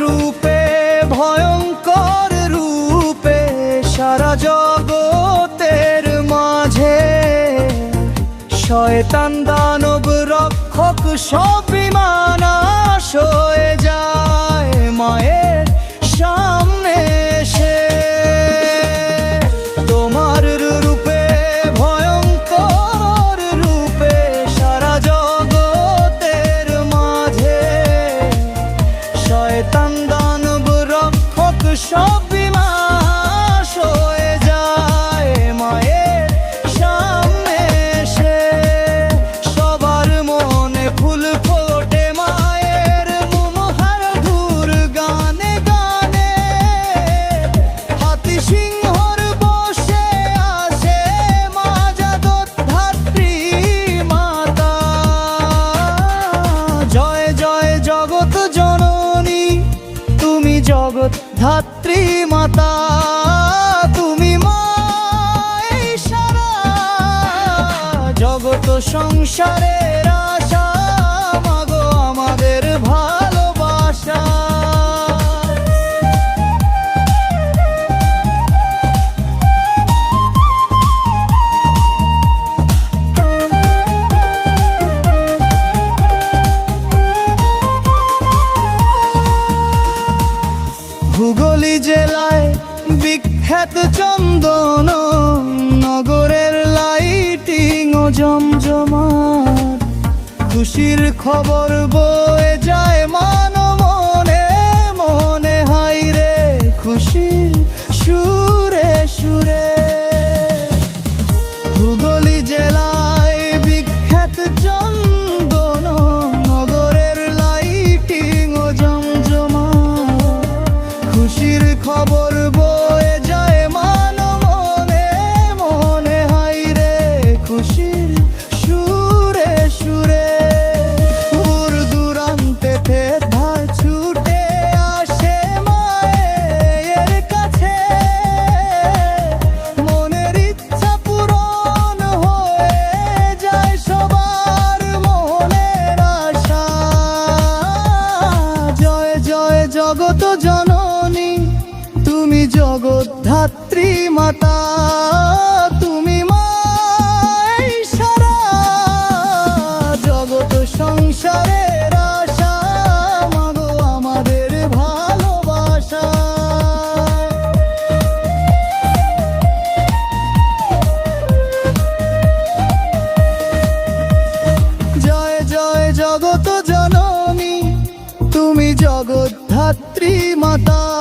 রূপে ভয়ঙ্কর রূপে সারা জগতের মাঝে। শয়তান দানব রক্ষক সব shopping. সংসারের আশা মাগো আমাদের ভালোবাসা। হুগলি জেলায় বিখ্যাত চন্দন খুশির খবর বয়ে যায় মা মাতা তুমি মাই সংসারের ভালোবাসা। জয় জয় জননী তুমি জগৎ মাতা।